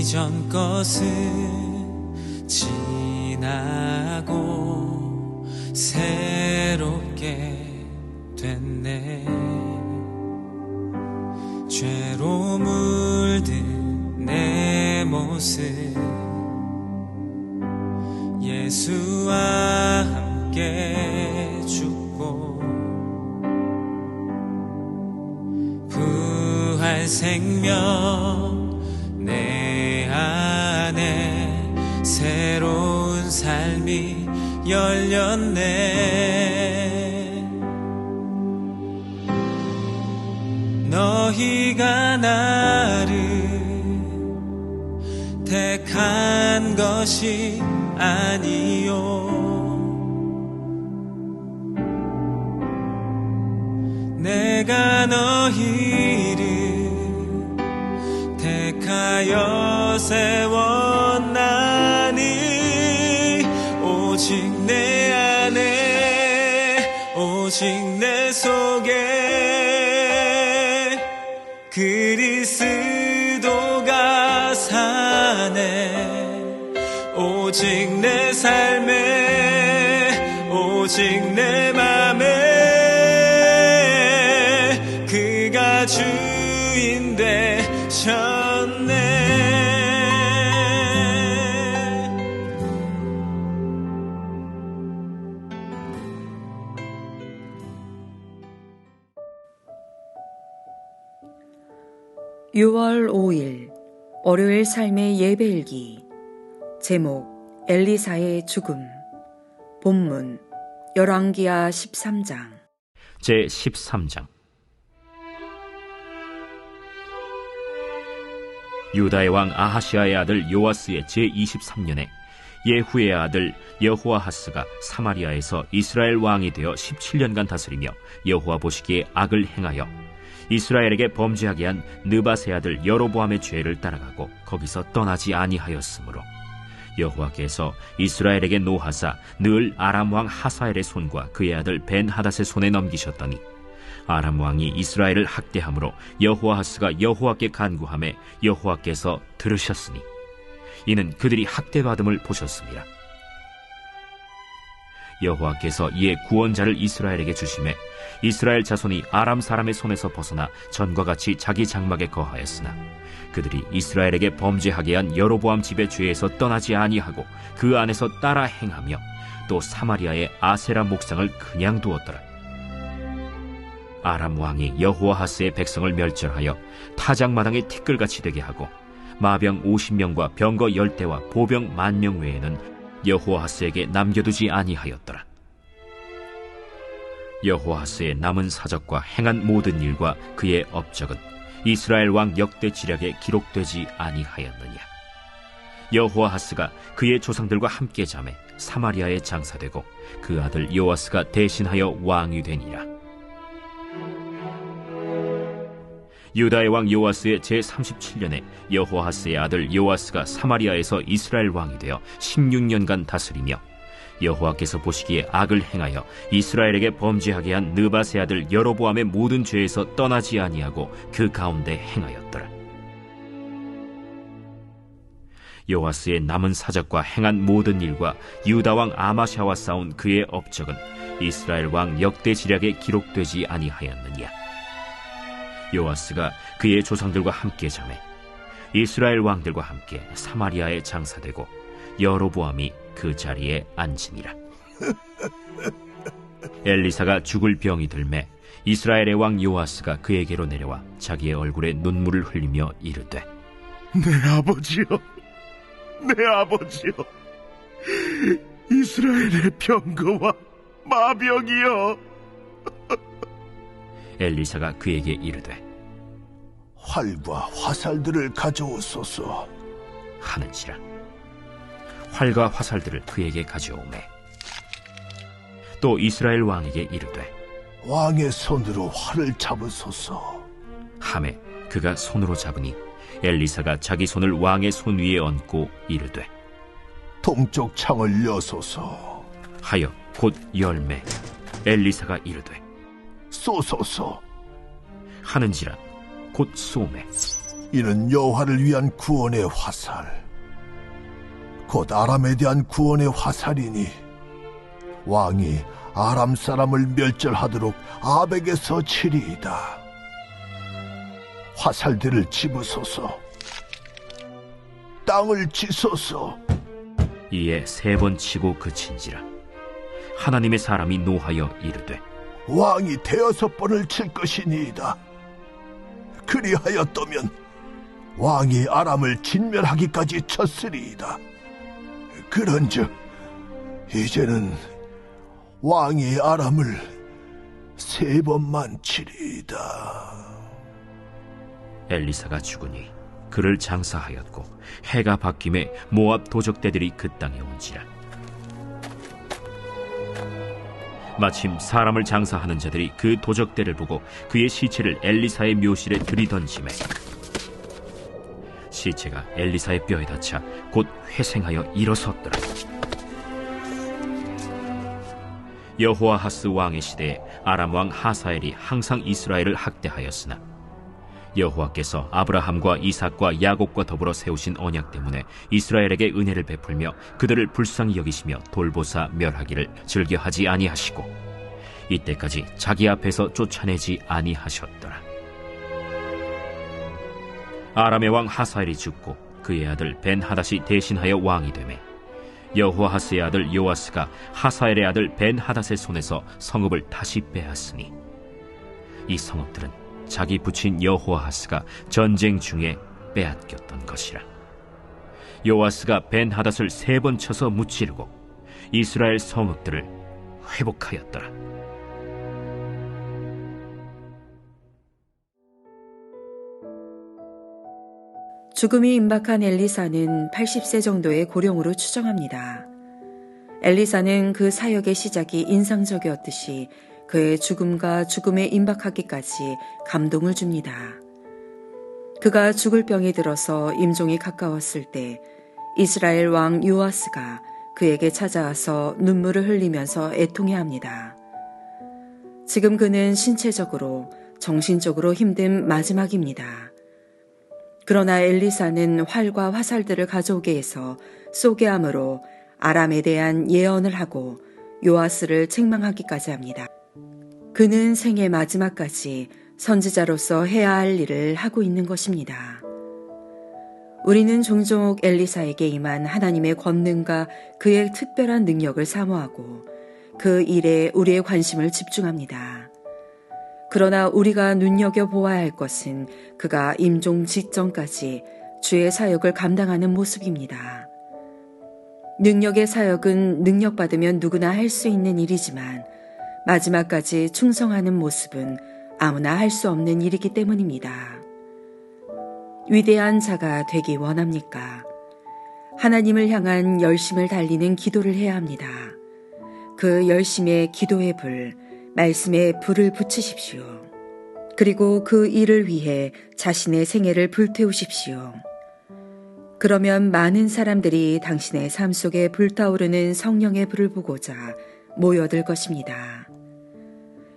이전 것은 지나고 새롭게 됐네. 죄로 물든 내 모습 예수와 함께 죽고 부활 생명 새로운 삶이 열렸네. 너희가 나를 택한 것이 아니요. 내가 너희를 택하여 세웠 오직 내 속에 그리스도가 사네. 오직 내 삶에 오직 6월 5일 월요일 삶의 예배일기 제목 엘리사의 죽음 본문 열왕기하 13장. 제 13장. 유다의 왕 아하시아의 아들 요아스의 제 23년에 예후의 아들 여호아하스가 사마리아에서 이스라엘 왕이 되어 17년간 다스리며 여호와 보시기에 악을 행하여 이스라엘에게 범죄하게 한 느바세 아들 여로보암의 죄를 따라가고 거기서 떠나지 아니하였으므로 여호와께서 이스라엘에게 노하사 늘 아람 왕 하사엘의 손과 그의 아들 벤 하닷의 손에 넘기셨더니 아람 왕이 이스라엘을 학대함으로 여호아하스가 여호와께 간구함에 여호와께서 들으셨으니 이는 그들이 학대받음을 보셨습니다. 여호와께서 이에 구원자를 이스라엘에게 주심에 이스라엘 자손이 아람 사람의 손에서 벗어나 전과 같이 자기 장막에 거하였으나 그들이 이스라엘에게 범죄하게 한 여로보암 집의 죄에서 떠나지 아니하고 그 안에서 따라 행하며 또 사마리아의 아세라 목상을 그냥 두었더라. 아람 왕이 여호아하스의 백성을 멸절하여 타작마당에 티끌같이 되게 하고 마병 50명과 병거 10대와 보병 만명 외에는 여호아하스에게 남겨두지 아니하였더라. 여호아하스의 남은 사적과 행한 모든 일과 그의 업적은 이스라엘 왕 역대 지략에 기록되지 아니하였느냐. 여호아하스가 그의 조상들과 함께 잠에 사마리아에 장사되고 그 아들 요아스가 대신하여 왕이 되니라. 유다의 왕 요아스의 제 37년에 여호아하스의 아들 요아스가 사마리아에서 이스라엘 왕이 되어 16년간 다스리며 여호와께서 보시기에 악을 행하여 이스라엘에게 범죄하게 한 느바세 아들 여로보암의 모든 죄에서 떠나지 아니하고 그 가운데 행하였더라. 요아스의 남은 사적과 행한 모든 일과 유다 왕 아마샤와 싸운 그의 업적은 이스라엘 왕 역대 지략에 기록되지 아니하였느냐. 요아스가 그의 조상들과 함께 잠에 이스라엘 왕들과 함께 사마리아에 장사되고 여로보암이 그 자리에 앉으니라. 엘리사가 죽을 병이 들매 이스라엘의 왕 요아스가 그에게로 내려와 자기의 얼굴에 눈물을 흘리며 이르되 내 아버지여, 내 아버지여, 이스라엘의 병거와 마병이여, 엘리사가 그에게 이르되 활과 화살들을 가져오소서. 하는지라 활과 화살들을 그에게 가져오매. 또 이스라엘 왕에게 이르되 왕의 손으로 활을 잡으소서. 함에 그가 손으로 잡으니 엘리사가 자기 손을 왕의 손 위에 얹고 이르되 동쪽 창을 여소서. 하여 곧 열매. 엘리사가 이르되 쏘소서. 하는지라 곧 쏘매. 이는 여호와를 위한 구원의 화살 곧 아람에 대한 구원의 화살이니 왕이 아람 사람을 멸절하도록 아벡에서 치리이다 화살들을 집으소서 땅을 치소서 이에 세 번 치고 그친지라 하나님의 사람이 노하여 이르되 왕이 대여섯 번을 칠 것이니이다. 그리하였다면 왕이 아람을 진멸하기까지 쳤으리이다. 그런즉 이제는 왕이 아람을 세 번만 치리이다. 엘리사가 죽으니 그를 장사하였고 해가 바뀜에 모압 도적대들이 그 땅에 온지라 마침 사람을 장사하는 자들이 그 도적대를 보고 그의 시체를 엘리사의 묘실에 들이던짐에 시체가 엘리사의 뼈에 닿자 곧 회생하여 일어섰더라 여호아하스 왕의 시대에 아람 왕 하사엘이 항상 이스라엘을 학대하였으나 여호와께서 아브라함과 이삭과 야곱과 더불어 세우신 언약 때문에 이스라엘에게 은혜를 베풀며 그들을 불쌍히 여기시며 돌보사 멸하기를 즐겨하지 아니하시고 이때까지 자기 앞에서 쫓아내지 아니하셨더라. 아람의 왕 하사엘이 죽고 그의 아들 벤 하닷이 대신하여 왕이 되매 여호아하스의 아들 요아스가 하사엘의 아들 벤 하닷의 손에서 성읍을 다시 빼앗으니 이 성읍들은 자기 부친 여호아하스가 전쟁 중에 빼앗겼던 것이라. 요아스가 벤 하닷을 세 번 쳐서 무찌르고 이스라엘 성읍들을 회복하였더라. 죽음이 임박한 엘리사는 80세 정도의 고령으로 추정합니다. 엘리사는 그 사역의 시작이 인상적이었듯이 그의 죽음과 죽음에 임박하기까지 감동을 줍니다. 그가 죽을 병이 들어서 임종이 가까웠을 때 이스라엘 왕 요아스가 그에게 찾아와서 눈물을 흘리면서 애통해 합니다. 지금 그는 신체적으로, 정신적으로 힘든 마지막입니다. 그러나 엘리사는 활과 화살들을 가져오게 해서 쏘게 함으로 아람에 대한 예언을 하고 요아스를 책망하기까지 합니다. 그는 생의 마지막까지 선지자로서 해야 할 일을 하고 있는 것입니다. 우리는 종종 엘리사에게 임한 하나님의 권능과 그의 특별한 능력을 사모하고 그 일에 우리의 관심을 집중합니다. 그러나 우리가 눈여겨보아야 할 것은 그가 임종 직전까지 주의 사역을 감당하는 모습입니다. 능력의 사역은 능력받으면 누구나 할 수 있는 일이지만 마지막까지 충성하는 모습은 아무나 할 수 없는 일이기 때문입니다. 위대한 자가 되기 원합니까? 하나님을 향한 열심을 달리는 기도를 해야 합니다. 그 열심의 기도의 불, 말씀에 불을 붙이십시오. 그리고 그 일을 위해 자신의 생애를 불태우십시오. 그러면 많은 사람들이 당신의 삶 속에 불타오르는 성령의 불을 보고자 모여들 것입니다.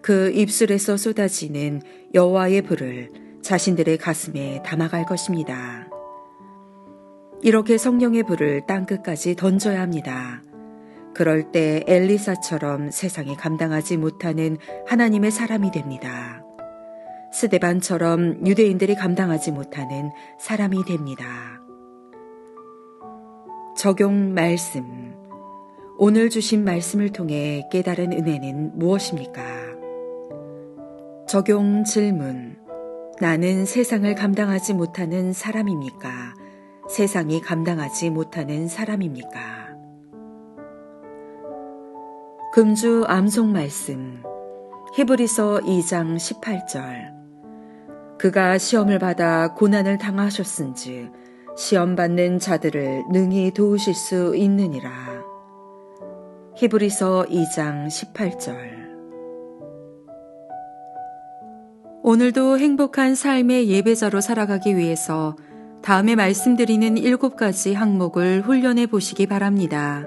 그 입술에서 쏟아지는 여호와의 불을 자신들의 가슴에 담아갈 것입니다. 이렇게 성령의 불을 땅끝까지 던져야 합니다. 그럴 때 엘리사처럼 세상이 감당하지 못하는 하나님의 사람이 됩니다. 스데반처럼 유대인들이 감당하지 못하는 사람이 됩니다. 적용 말씀. 오늘 주신 말씀을 통해 깨달은 은혜는 무엇입니까? 적용 질문. 나는 세상을 감당하지 못하는 사람입니까? 세상이 감당하지 못하는 사람입니까? 금주 암송 말씀 히브리서 2장 18절 그가 시험을 받아 고난을 당하셨은즉 시험 받는 자들을 능히 도우실 수 있느니라. 히브리서 2장 18절 오늘도 행복한 삶의 예배자로 살아가기 위해서 다음에 말씀드리는 일곱 가지 항목을 훈련해 보시기 바랍니다.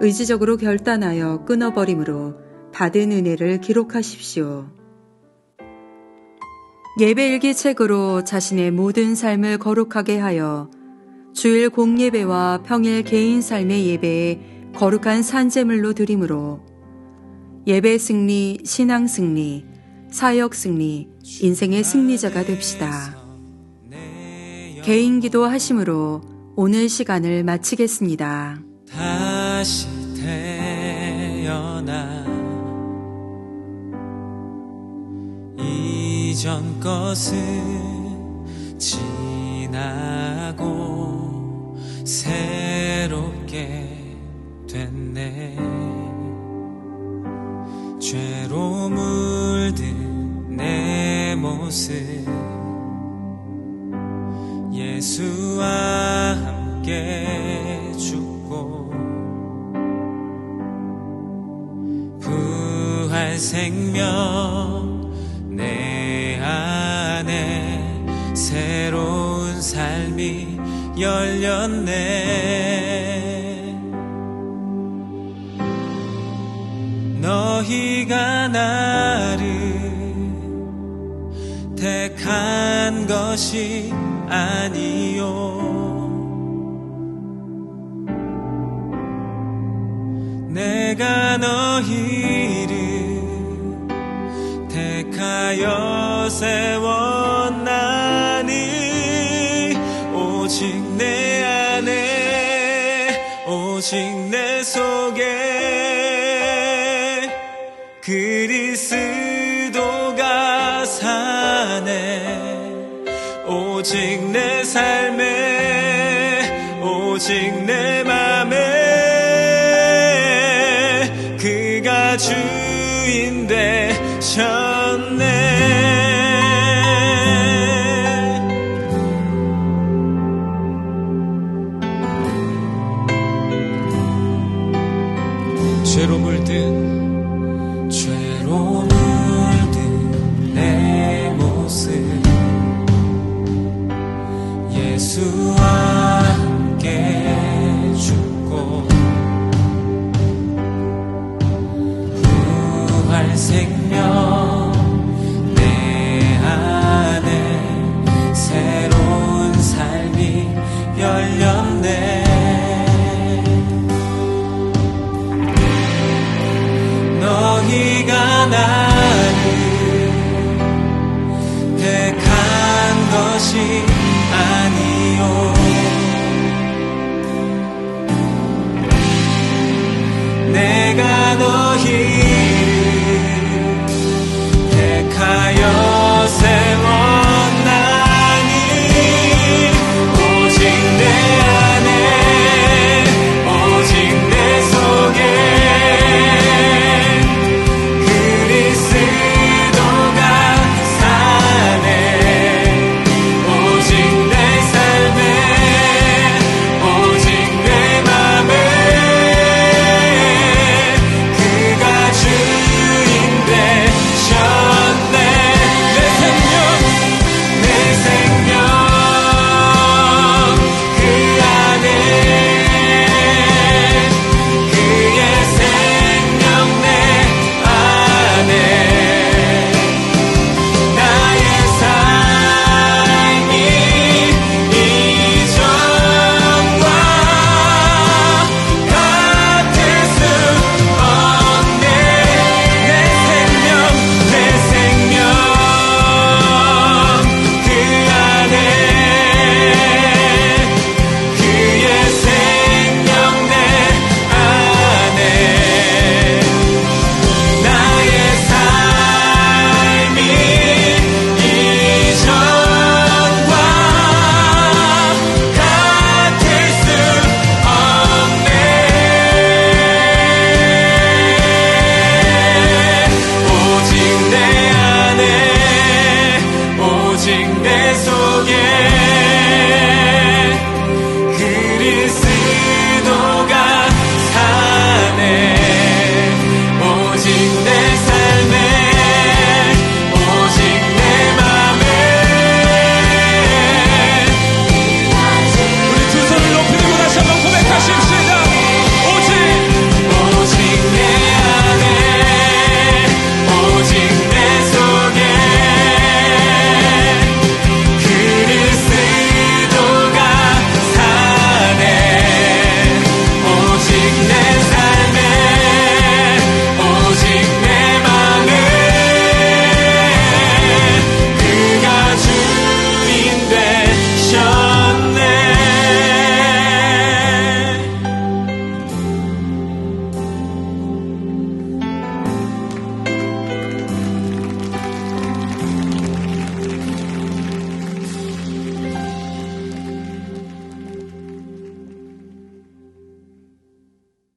의지적으로 결단하여 끊어버림으로 받은 은혜를 기록하십시오. 예배일기 책으로 자신의 모든 삶을 거룩하게 하여 주일 공예배와 평일 개인 삶의 예배에 거룩한 산재물로 드림으로 예배 승리, 신앙 승리, 사역 승리, 인생의 승리자가 됩시다. 개인 기도 하심으로 오늘 시간을 마치겠습니다. 다시 태어나. 이전 것은 지나고 새롭게 됐네. 죄로 물든 내 모습. 예수와 함께 생명 내 안에 새로운 삶이 열렸네. 너희가 나를 택한 것이 아니요. 내가 너희를 택하여 세웠나니 오직 내 안에 오직 내 속에 그리스도가 사네. 오직 내 삶에 오직 내 맘에 그가 주인 되셨 생명